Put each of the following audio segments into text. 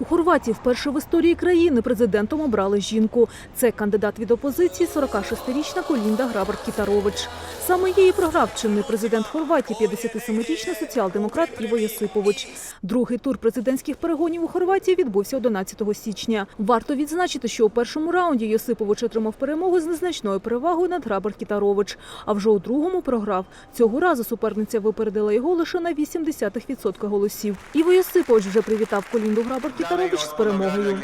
У Хорватії вперше в історії країни президентом обрали жінку. Це кандидат від опозиції 46-річна Колінда Грабар-Кітарович. Саме її програв чинний президент Хорватії, 57-річний соціал-демократ Іво Єсипович. Другий тур президентських перегонів у Хорватії відбувся 11 січня. Варто відзначити, що у першому раунді Єсипович отримав перемогу з незначною перевагою над Грабар-Кітарович, а вже у другому програв. Цього разу суперниця випередила його лише на 0,8% голосів. Іво Єсипович вже привітав Колінду Грабар-Кітарович з перемогою.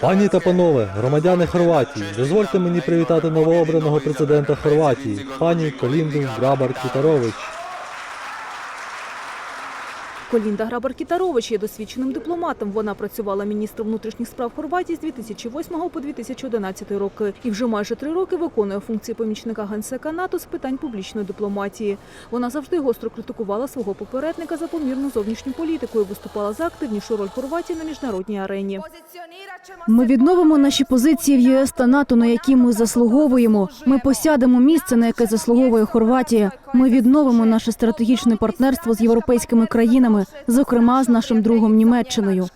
Пані та панове, громадяни Хорватії, дозвольте мені привітати новообраного президента Хорватії, пані Колінду Грабар Кітарович. Колінда Грабар-Кітарович є досвідченим дипломатом. Вона працювала міністром внутрішніх справ Хорватії з 2008 по 2011 роки і вже майже три роки виконує функції помічника генсека НАТО з питань публічної дипломатії. Вона завжди гостро критикувала свого попередника за помірну зовнішню політику і виступала за активнішу роль Хорватії на міжнародній арені. Ми відновимо наші позиції в ЄС та НАТО, на які ми заслуговуємо. Ми посядемо місце, на яке заслуговує Хорватія. Ми відновимо наше стратегічне партнерство з європейськими країнами, зокрема з нашим другом Німеччиною.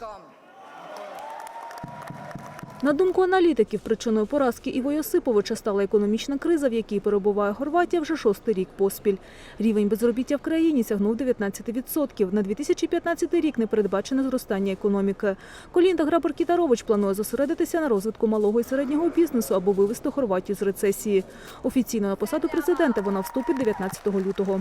На думку аналітиків, причиною поразки Іво Йосиповича стала економічна криза, в якій перебуває Хорватія вже шостий рік поспіль. Рівень безробіття в країні сягнув 19%. На 2015 рік не передбачене зростання економіки. Колінда Грабар-Кітарович планує зосередитися на розвитку малого і середнього бізнесу або вивести Хорватію з рецесії. Офіційно на посаду президента вона вступить 19 лютого.